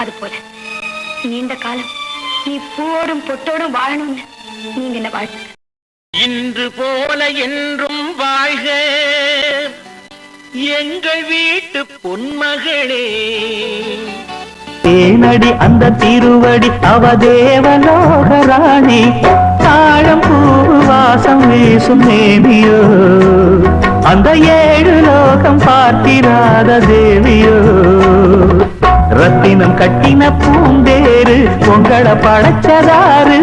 அது போல நீண்ட காலம் நீ பூவோடும் பொட்டோடும் வாழணும்னு நீங்க என்ன வாழ்த்து இன்று போல என்றும் வாழ்க. எங்கள் வீட்டு பொன்மகளே. தேனடி அந்த திருவடி அவ தேவலோகராணி தாழம் பூ வாசம் வீசும் தேவியோ அந்த ஏழு லோகம் பார்த்திராத தேவியோ. கட்டின பூந்தேரு உங்களை படைச்சதாரு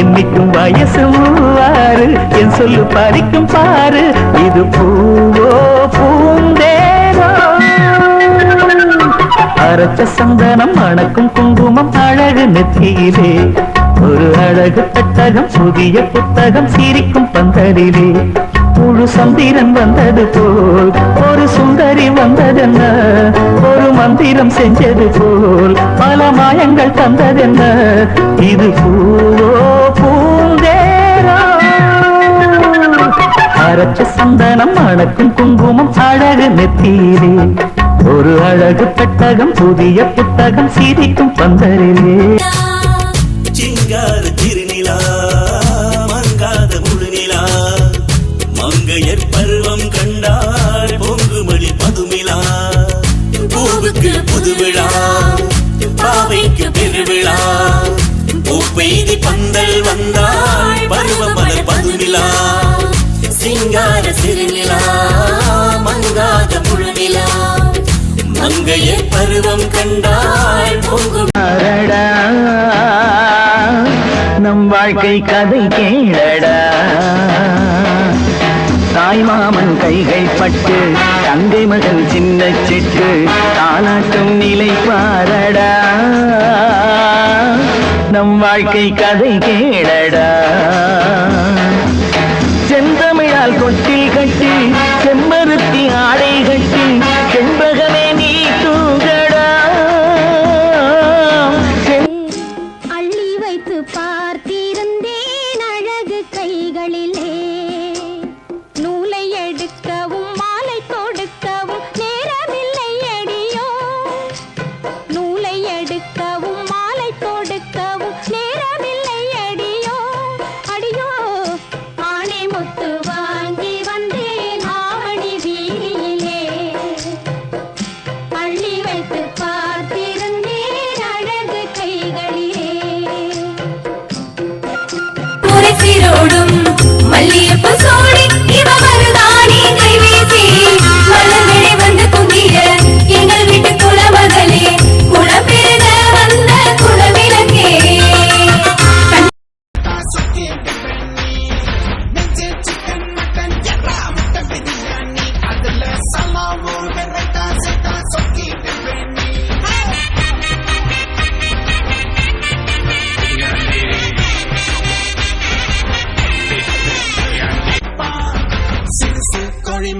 என்னைக்கும் வயசு மூவாறு என் சொல்லு பறிக்கும் பாரு இது பூவோ பூந்தேரோ அரச்ச சந்தனம் அணக்கும் குங்குமம் அழகு நெத்தியிலே ஒரு அழகு பெட்டகம் புதிய புத்தகம் சிரிக்கும் பந்தலிலே. முழு சந்திரன் வந்தது போல் ஒரு சுந்தரி வந்ததென்ன? மந்திரம் செஞ்சது போல் பல மாயங்கள் தந்ததென்ன? இது பூவோ பூந்தேரோ? அரைச்ச சந்தனம் அணக்கும் குங்குமம் அழகு நெத்தியிலே. ஒரு அழகு பெட்டகம் புதிய புத்தகம் சிரிக்கும் பந்தரிலே பூப்பெய்தி பந்தல் வந்தாய் பருவ மலர் பதுநிலா சிங்கார சிறுநிலா மங்காத முழுநிலா மங்கையர் பருவம் கண்டாய் பொங்கு நம் வாழ்க்கை கதை கேளடா. தாய் மாமன் கைகள் பட்டு தங்கை மகன் சின்ன சிட்டு தானாட்டும் நிலை பாரடா நம் வாழ்க்கை கதை கேளடா. செந்தமிழால் கொட்டில் கட்டி Али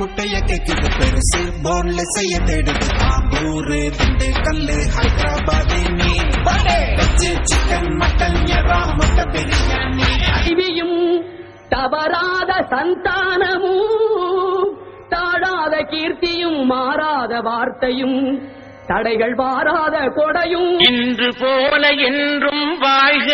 முட்டைய கேக்குது பெருசு போன்ல செய்ய தேடுது. ஆம்பூரு திண்டு கல்லு ஹைதராபாத் வெஜ்ஜு சிக்கன் மட்டன் எறா முட்டை பிரியாணி. அறிவியும் தவறாத சந்தானமும் தாழாத கீர்த்தியும் மாறாத வார்த்தையும் தடைகள் வாராத கொடையும். இன்று போல என்றும் வாழ்க.